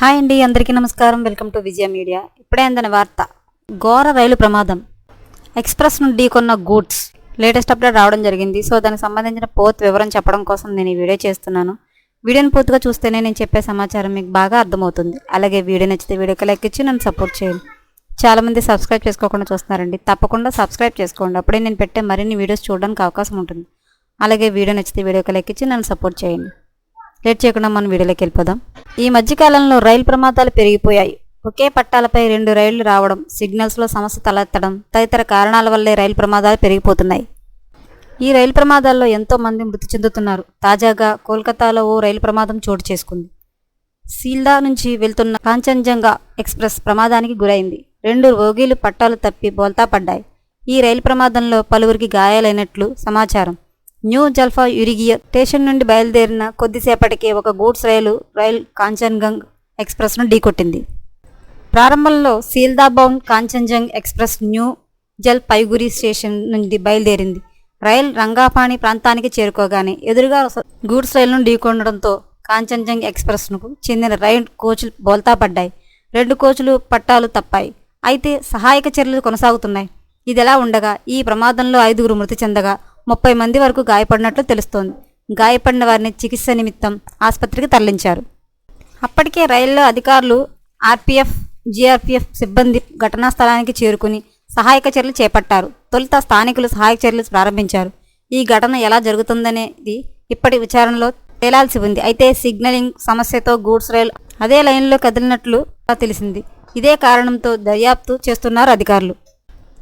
Hi అండి అందరికీ నమస్కారం. Welcome to Vijaya media. ఇప్పుడే అందని వార్త ఘోర రైలు ప్రమాదం. ఎక్స్ప్రెస్ నుండి కొన్న గూడ్స్ లేటెస్ట్ అప్డేట్ రావడం జరిగింది. సో దానికి సంబంధించిన పూర్తి వివరం చెప్పడం కోసం నేను ఈ వీడియో చేస్తున్నాను. వీడియోని పూర్తిగా చూస్తేనే నేను చెప్పే సమాచారం మీకు బాగా అర్థమవుతుంది. అలాగే వీడియో నచ్చితే వీడియోకి లైక్ ఇచ్చి నన్ను సపోర్ట్ చేయండి. చాలామంది సబ్స్క్రైబ్ చేసుకోకుండా చూస్తున్నారండి. తప్పకుండా సబ్స్క్రైబ్ చేసుకోండి. అప్పుడే నేను పెట్టే మరిన్ని వీడియోస్ చూడడానికి అవకాశం ఉంటుంది. అలాగే వీడియో నచ్చితే వీడియోకి లైక్ ఇచ్చి నన్ను సపోర్ట్ చేయండి. లేట్ చేయకుండా మనం వీడియోలోకి వెళ్ళిపోదాం. ఈ మధ్యకాలంలో రైలు ప్రమాదాలు పెరిగిపోయాయి. ఒకే పట్టాలపై రెండు రైళ్ళు రావడం సిగ్నల్స్లో సమస్య తలెత్తడం తదితర కారణాల వల్లే రైలు ప్రమాదాలు పెరిగిపోతున్నాయి. ఈ రైలు ప్రమాదాల్లో ఎంతో మంది మృతి చెందుతున్నారు. తాజాగా కోల్కతాలో ఓ రైలు ప్రమాదం చోటు చేసుకుంది. సీల్దా నుంచి వెళ్తున్న కాంచన్జంగా ఎక్స్ప్రెస్ ప్రమాదానికి గురైంది. రెండు రోగీలు పట్టాలు తప్పి బోల్తా పడ్డాయి. ఈ రైలు ప్రమాదంలో పలువురికి గాయాలైనట్లు సమాచారం. న్యూ జల్ఫా యురిగియ స్టేషన్ నుండి బయలుదేరిన కొద్దిసేపటికే ఒక గూడ్స్ రైలు రైల్ కాంచన్గంగ్ ఎక్స్ప్రెస్ను ఢీకొట్టింది. ప్రారంభంలో సీల్దాబౌన్ Kanchenjunga express new Jalpaiguri station నుండి బయలుదేరింది. రైల్ రంగాపాణి ప్రాంతానికి చేరుకోగానే ఎదురుగా గూడ్స్ రైలును ఢీకొనడంతో కాంచన్జంగ్ ఎక్స్ప్రెస్కు చెందిన రైలు కోచ్లు బోల్తా పడ్డాయి. రెండు కోచ్లు పట్టాలు తప్పాయి. అయితే సహాయక చర్యలు కొనసాగుతున్నాయి. ఇదిలా ఉండగా ఈ ప్రమాదంలో ఐదుగురు మృతి చెందగా ముప్పై మంది వరకు గాయపడినట్లు తెలుస్తోంది. గాయపడిన వారిని చికిత్స నిమిత్తం ఆసుపత్రికి తరలించారు. అప్పటికే రైల్లో అధికారులు ఆర్పీఎఫ్ జీఆర్పీఎఫ్ సిబ్బంది ఘటనా స్థలానికి చేరుకుని సహాయక చర్యలు చేపట్టారు. తొలుత స్థానికులు సహాయక చర్యలు ప్రారంభించారు. ఈ ఘటన ఎలా జరుగుతుందనేది ఇప్పటి విచారణలో తేలాల్సి ఉంది. అయితే సిగ్నలింగ్ సమస్యతో గూడ్స్ రైలు అదే లైన్లో కదిలినట్లు తెలిసింది. ఇదే కారణంతో దర్యాప్తు చేస్తున్నారు అధికారులు.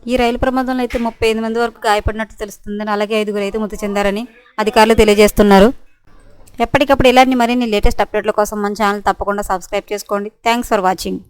ఈ రైలు ప్రమాదంలో అయితే ముప్పై ఐదు మంది వరకు గాయపడినట్టు తెలుస్తుందని అలాగే ఐదుగురు అయితే మృతి చెందారని అధికారులు తెలియజేస్తున్నారు. ఎప్పటికప్పుడు ఇలాంటి మరిన్ని లేటెస్ట్ అప్డేట్ల కోసం మన ఛానల్ తప్పకుండా సబ్స్క్రైబ్ చేసుకోండి. Thanks for watching